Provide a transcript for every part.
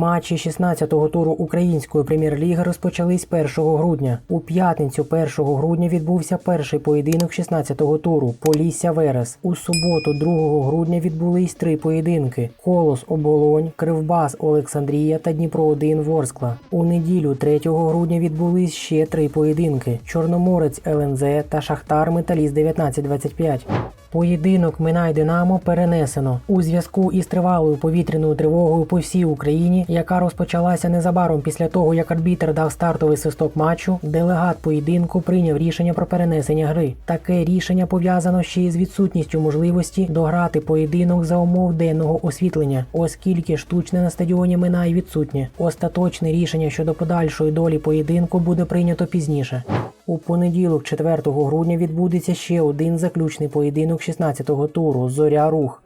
Матчі 16-го туру української прем'єр-ліги розпочались 1 грудня. У п'ятницю 1 грудня відбувся перший поєдинок 16-го туру Полісся Верес. У суботу, 2 грудня, відбулись три поєдинки: Колос Оболонь, Кривбас Олександрія та Дніпро 1 Ворскла. У неділю 3 грудня відбулись ще три поєдинки: Чорноморець ЛНЗ та Шахтар Металіст 1925. Поєдинок Минай Динамо перенесено у зв'язку із тривалою повітряною тривогою по всій Україні, яка розпочалася незабаром після того, як арбітр дав стартовий свисток матчу. Делегат поєдинку прийняв рішення про перенесення гри. Таке рішення пов'язано ще із відсутністю можливості дограти поєдинок за умов денного освітлення, оскільки штучне на стадіоні Минай відсутнє. Остаточне рішення щодо подальшої долі поєдинку буде прийнято пізніше. У понеділок, 4 грудня, відбудеться ще один заключний поєдинок 16-го туру Зоря Рух.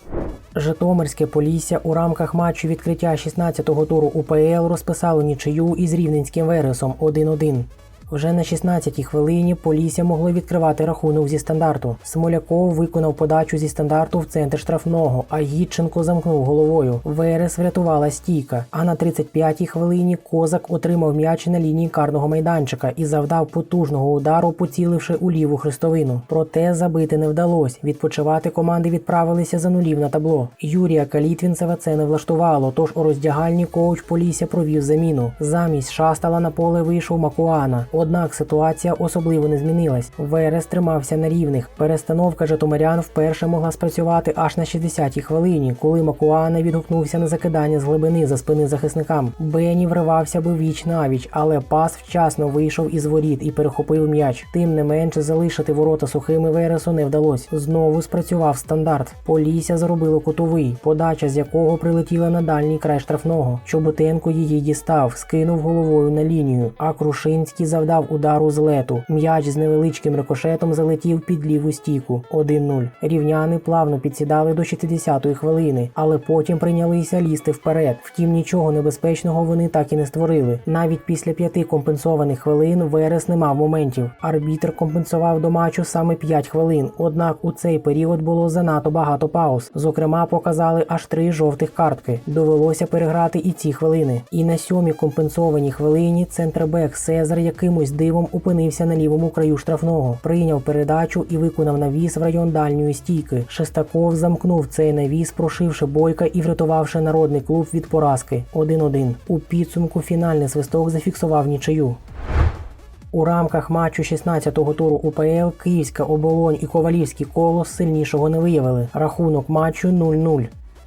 Житомирське Полісся у рамках матчу відкриття 16-го туру УПЛ розписало нічию із Рівненським Вересом 1-1. Вже на 16-й хвилині Полісся могло відкривати рахунок зі стандарту. Смоляков виконав подачу зі стандарту в центр штрафного, а Гідченко замкнув головою. Верес врятувала стійка. А на 35-й хвилині Козак отримав м'яч на лінії карного майданчика і завдав потужного удару, поціливши у ліву хрестовину. Проте забити не вдалося. Відпочивати команди відправилися за нулів на табло. Юрія Калітвінцева це не влаштувало, тож у роздягальні коуч Полісся провів заміну. Замість шастала на поле вийшов Макуана. Однак ситуація особливо не змінилась. Верес тримався на рівних. Перестановка Житомирян вперше могла спрацювати аж на 60-й хвилині, коли Макуана відгукнувся на закидання з глибини за спини захисникам. Бені вривався би віч навіч, але пас вчасно вийшов із воріт і перехопив м'яч. Тим не менше залишити ворота сухими Вересу не вдалося. Знову спрацював стандарт. Полісся зробило кутовий, подача з якого прилетіла на дальній край штрафного. Чоботенко її дістав, скинув головою на лінію, а Крушинський завдав удару з лету. М'яч з невеличким рикошетом залетів під ліву стійку 1-0. Рівняни плавно підсідали до 60-ї хвилини, але потім прийнялися лізти вперед. Втім, нічого небезпечного вони так і не створили. Навіть після п'яти компенсованих хвилин Верес не мав моментів. Арбітр компенсував до матчу саме 5 хвилин. Однак у цей період було занадто багато пауз. Зокрема, показали аж три жовтих картки. Довелося переграти і ці хвилини. І на сьомій компенсованій хвилині центрбек Сезар якимось дивом опинився на лівому краю штрафного, прийняв передачу і виконав навіс в район дальньої стійки. Шестаков замкнув цей навіс, прошивши бойка і врятувавши народний клуб від поразки 1-1. У підсумку фінальний свисток зафіксував нічию. У рамках матчу 16-го туру УПЛ Київська оболонь і Ковалівський колос сильнішого не виявили. Рахунок матчу 0-0.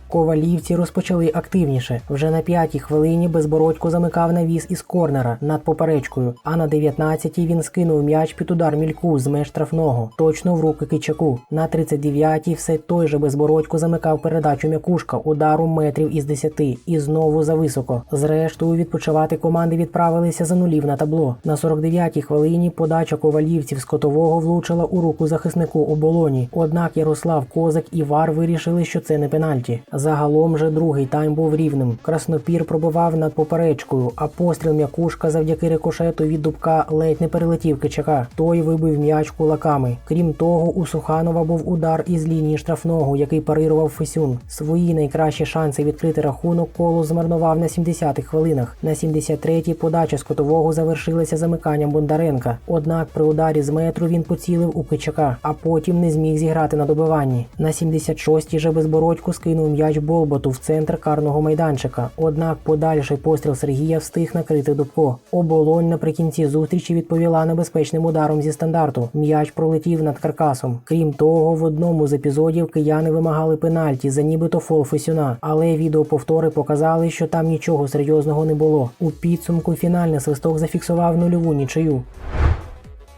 Ковалівці розпочали активніше. Вже на п'ятій хвилині безбородько замикав навіс із корнера над поперечкою, а на 19-й він скинув м'яч під удар мільку з меж штрафного, точно в руки Кичаку. На 39-й все той же безбородько замикав передачу м'якушка удару метрів із 10 і знову зависоко. Зрештою, відпочивати команди відправилися за нулів на табло. На 49-й хвилині подача ковалівців з котового влучила у руку захиснику оболоні. Однак Ярослав Козак і Вар вирішили, що це не пенальті. Загалом же другий тайм був рівним. Краснопір пробивав над поперечкою, а постріл м'якушка завдяки рикошету від дубка ледь не перелетів кичака. Той вибив м'яч кулаками. Крім того, у Суханова був удар із лінії штрафного, який парирував Фесюн. Свої найкращі шанси відкрити рахунок коло змарнував на 70-х хвилинах. На 73-й подача з котового завершилася замиканням Бондаренка. Однак при ударі з метру він поцілив у кичака, а потім не зміг зіграти на добиванні. На 76-й же безбородько скинув м'яч Болботу в центр карного майданчика. Однак подальший постріл Сергія встиг накрити Дубко. Оболонь наприкінці зустрічі відповіла небезпечним ударом зі стандарту. М'яч пролетів над каркасом. Крім того, в одному з епізодів кияни вимагали пенальті за нібито фол Фесюна, але відеоповтори показали, що там нічого серйозного не було. У підсумку фінальний свисток зафіксував нульову нічию.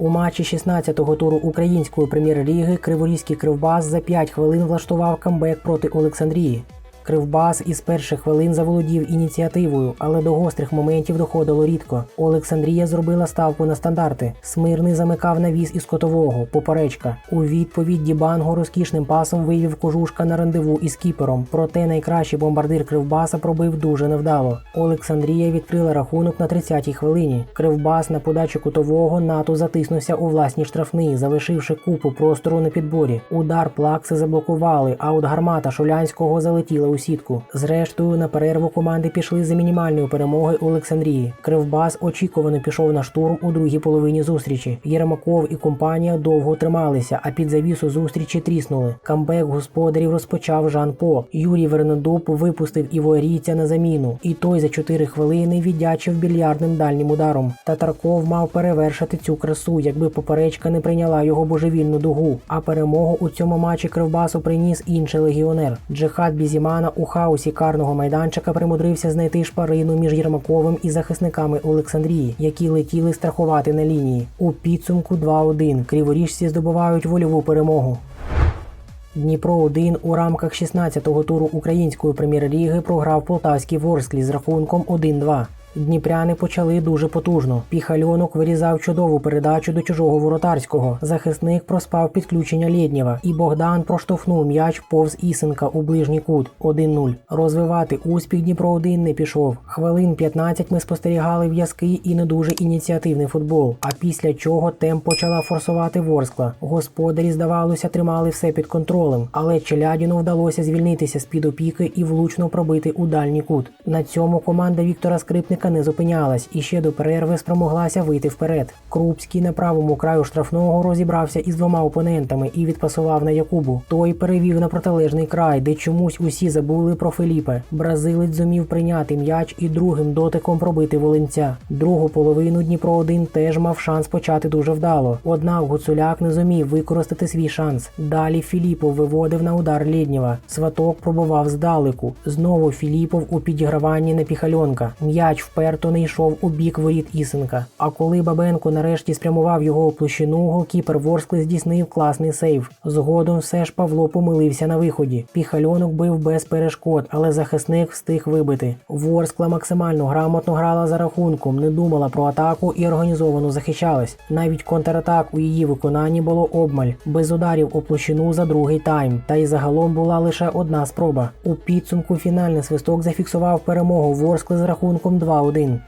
У матчі 16-го туру української прем'єр-ліги Криворізький Кривбас за 5 хвилин влаштував камбек проти Олександрії. Кривбас із перших хвилин заволодів ініціативою, але до гострих моментів доходило рідко. Олександрія зробила ставку на стандарти. Смирний замикав навіс із котового, поперечка. У відповідь Дібанго розкішним пасом вивів кожушка на рандеву із кіпером. Проте найкращий бомбардир Кривбаса пробив дуже невдало. Олександрія відкрила рахунок на 30-й хвилині. Кривбас на подачу кутового НАТО затиснувся у власні штрафний, залишивши купу простору на підборі. Удар плакси заблокували, а от гармата Шулянського залетіла у сітку. Зрештою, на перерву команди пішли за мінімальної перемоги у Олександрії. Кривбас очікувано пішов на штурм у другій половині зустрічі. Єрмаков і компанія довго трималися, а під завісу зустрічі тріснули. Камбек господарів розпочав Жан По. Юрій Вернедуб випустив іворійця на заміну, і той за 4 хвилини віддячив більярдним дальнім ударом. Татарков мав перевершити цю красу, якби поперечка не прийняла його божевільну дугу. А перемогу у цьому матчі Кривбасу приніс інший легіонер. Джихад Бізімана у хаосі карного майданчика примудрився знайти шпарину між Єрмаковим і захисниками Олександрії, які летіли страхувати на лінії. У підсумку 2-1 криворіжці здобувають вольову перемогу. Дніпро 1 у рамках 16-го туру української прем'єр-ліги програв полтавський Ворсклі з рахунком 1-2. Дніпряни почали дуже потужно. Піхальонок вирізав чудову передачу до чужого воротарського. Захисник проспав підключення Лєднєва, і Богдан проштовхнув м'яч повз Ісенка у ближній кут 1-0. Розвивати успіх Дніпро 1 не пішов. Хвилин 15 ми спостерігали в'язкий і не дуже ініціативний футбол. А після чого темп почала форсувати Ворскла. Господарі, здавалося, тримали все під контролем, але Челядіну вдалося звільнитися з під опіки і влучно пробити у дальній кут. На цьому команда Віктора Скрипника не зупинялась і ще до перерви спромоглася вийти вперед. Крупський на правому краю штрафного розібрався із двома опонентами і відпасував на Якубу. Той перевів на протилежний край, де чомусь усі забули про Феліпе. Бразилець зумів прийняти м'яч і другим дотиком пробити волинця. Другу половину Дніпро 1 теж мав шанс почати дуже вдало. Однак Гуцуляк не зумів використати свій шанс. Далі Філіпов виводив на удар Лєднєва. Сваток пробував здалеку. Знову Філіпов у підіграванні на піхальонка. М'яч вперто не йшов у бік воріт Ісенка. А коли Бабенко нарешті спрямував його у площину, голкіпер Ворскли здійснив класний сейв. Згодом все ж Павло помилився на виході. Піхальонок бив без перешкод, але захисник встиг вибити. Ворскла максимально грамотно грала за рахунком, не думала про атаку і організовано захищалась. Навіть контратак у її виконанні було обмаль, без ударів у площину за другий тайм. Та й загалом була лише одна спроба. У підсумку фінальний свисток зафіксував перемогу Ворскли з рахунком 2-1.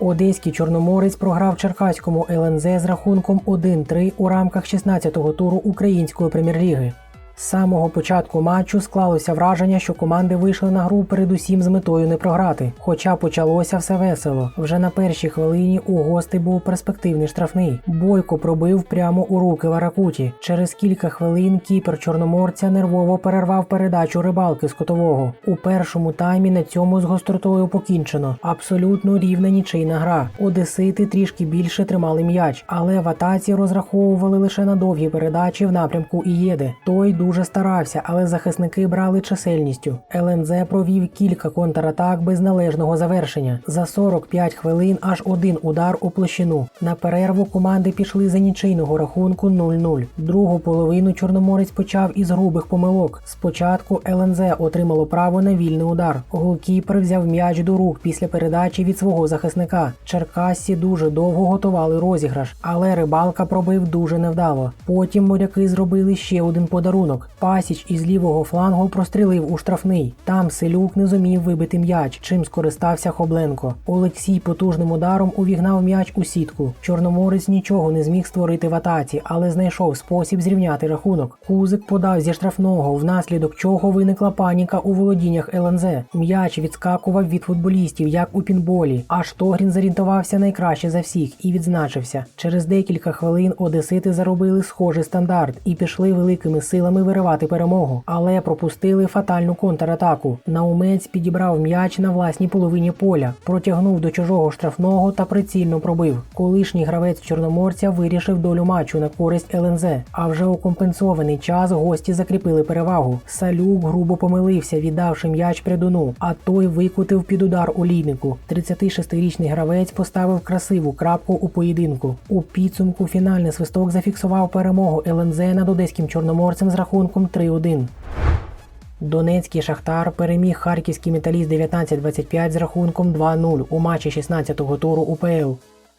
Одеський Чорноморець програв Черкаському ЛНЗ з рахунком 1-3 у рамках 16-го туру Української прем'єр-ліги. З самого початку матчу склалося враження, що команди вийшли на гру передусім з метою не програти. Хоча почалося все весело. Вже на першій хвилині у гостей був перспективний штрафний. Бойко пробив прямо у руки Варакуті. Через кілька хвилин кіпер чорноморця нервово перервав передачу рибалки з котового. У першому таймі на цьому з гостротою покінчено. Абсолютно рівна нічийна гра. Одесити трішки більше тримали м'яч, але в атаці розраховували лише на довгі передачі в напрямку Ієди. Той дуже старався, але захисники брали чисельністю. ЛНЗ провів кілька контратак без належного завершення. За 45 хвилин аж один удар у площину. На перерву команди пішли за нічийного рахунку 0-0. Другу половину Чорноморець почав із грубих помилок. Спочатку ЛНЗ отримало право на вільний удар. Голкіпер взяв м'яч до рук після передачі від свого захисника. Черкасці дуже довго готували розіграш, але рибалка пробив дуже невдало. Потім моряки зробили ще один подарунок. Пасіч із лівого флангу прострілив у штрафний. Там Селюк не зумів вибити м'яч, чим скористався Хобленко. Олексій потужним ударом увігнав м'яч у сітку. Чорноморець нічого не зміг створити в атаці, але знайшов спосіб зрівняти рахунок. Кузик подав зі штрафного, внаслідок чого виникла паніка у володіннях ЛНЗ. М'яч відскакував від футболістів, як у пінболі. Аж Тогрін зорієнтувався найкраще за всіх і відзначився. Через декілька хвилин одесити заробили схожий стандарт і пішли великими силами виривати перемогу, але пропустили фатальну контратаку. Наумець підібрав м'яч на власній половині поля, протягнув до чужого штрафного та прицільно пробив. Колишній гравець Чорноморця вирішив долю матчу на користь ЛНЗ. А вже у компенсований час гості закріпили перевагу. Салюк грубо помилився, віддавши м'яч придуну, а той викутив під удар у лійнику. 36-річний гравець поставив красиву крапку у поєдинку. У підсумку фінальний свисток зафіксував перемогу ЛНЗ над одеським чорноморцем з рахунком 3-1. Донецький Шахтар переміг харківський металіст 19-25 з рахунком 2-0 у матчі 16-го туру УПЛ.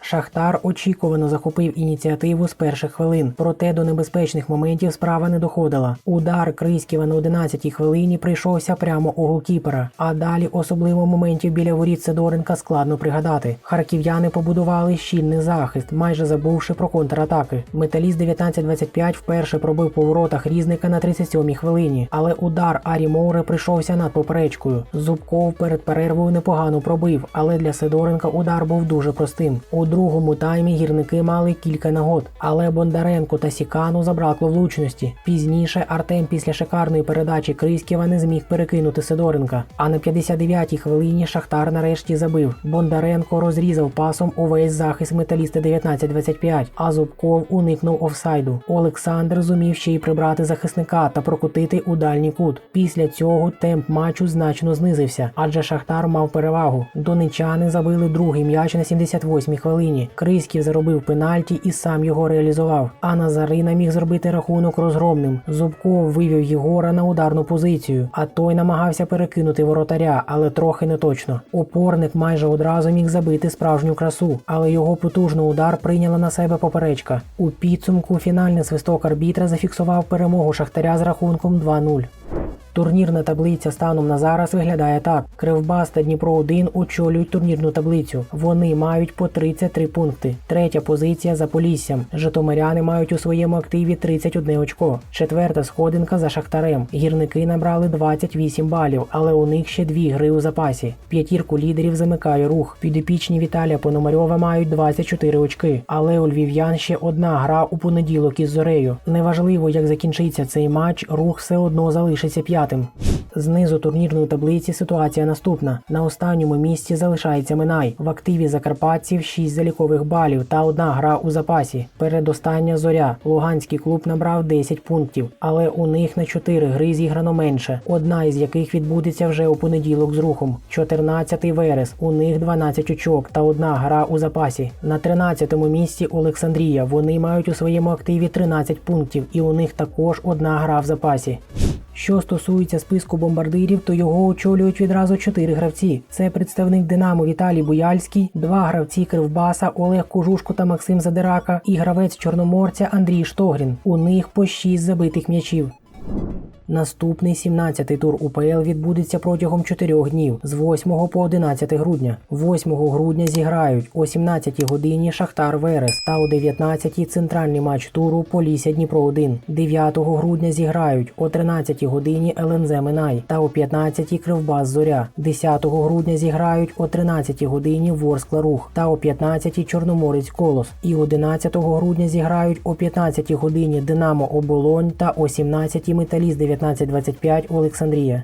Шахтар очікувано захопив ініціативу з перших хвилин, проте до небезпечних моментів справа не доходила. Удар Крийськіва на 11-й хвилині прийшовся прямо у голкіпера. А далі особливо моментів біля воріт Сидоренка складно пригадати. Харків'яни побудували щільний захист, майже забувши про контратаки. Металіст 19-25 вперше пробив по воротах різника на 37-й хвилині, але удар Арі Моуре прийшовся над поперечкою. Зубков перед перервою непогано пробив, але для Сидоренка удар був дуже простим. Другому таймі гірники мали кілька нагод, але Бондаренко та Сікану забракло влучності. Пізніше Артем після шикарної передачі Крисківа не зміг перекинути Сидоренка. А на 59-й хвилині Шахтар нарешті забив. Бондаренко розрізав пасом увесь захист металіста 19-25, а Зубков уникнув офсайду. Олександр зумів ще й прибрати захисника та прокутити у дальній кут. Після цього темп матчу значно знизився, адже Шахтар мав перевагу. Донечани забили другий м'яч на 78-й хвилині. Криськів заробив пенальті і сам його реалізував. А Назарина міг зробити рахунок розгромним. Зубков вивів Єгора на ударну позицію, а той намагався перекинути воротаря, але трохи не точно. Опорник майже одразу міг забити справжню красу, але його потужний удар прийняла на себе поперечка. У підсумку фінальний свисток арбітра зафіксував перемогу Шахтаря з рахунком 2-0. Турнірна таблиця станом на зараз виглядає так: Кривбас та Дніпро 1 очолюють турнірну таблицю. Вони мають по 33 пункти. Третя позиція за Поліссям. Житомиряни мають у своєму активі 31 очко. Четверта сходинка за Шахтарем. Гірники набрали 28 балів, але у них ще дві гри у запасі. П'ятірку лідерів замикає рух. Підопічні Віталія Пономарьова мають 24 очки. Але у львів'ян ще одна гра у понеділок із зорею. Неважливо, як закінчиться цей матч, рух все одно залишиться п'ятим. Знизу турнірної таблиці ситуація наступна: на останньому місці залишається Минай. В активі закарпатців 6 залікових балів та одна гра у запасі. Передостання зоря. Луганський клуб набрав 10 пунктів, але у них на 4 гри зіграно менше. Одна із яких відбудеться вже у понеділок з рухом. 14-й верес. У них 12 очок та одна гра у запасі. На 13-му місці Олександрія. Вони мають у своєму активі 13 пунктів, і у них також одна гра в запасі. Що стосується списку бомбардирів, то його очолюють відразу чотири гравці. Це представник Динамо Віталій Буяльський, два гравці Кривбаса Олег Кожушко та Максим Задирака і гравець Чорноморця Андрій Штогрін. У них по шість забитих м'ячів. Наступний 17-й тур УПЛ відбудеться протягом 4 днів з 8 по 11 грудня. 8 грудня зіграють о 17 годині Шахтар Верес та о 19 центральний матч туру Полісся Дніпро 1. 9 грудня зіграють о 13 годині ЛНЗ Минай та о 15 Кривбас Зоря. 10 грудня зіграють о 13 годині Ворскла Рух та о 15 Чорноморець Колос. І 11 грудня зіграють о 15 годині Динамо Оболонь та о 17 Металіст 1925 Олександрія.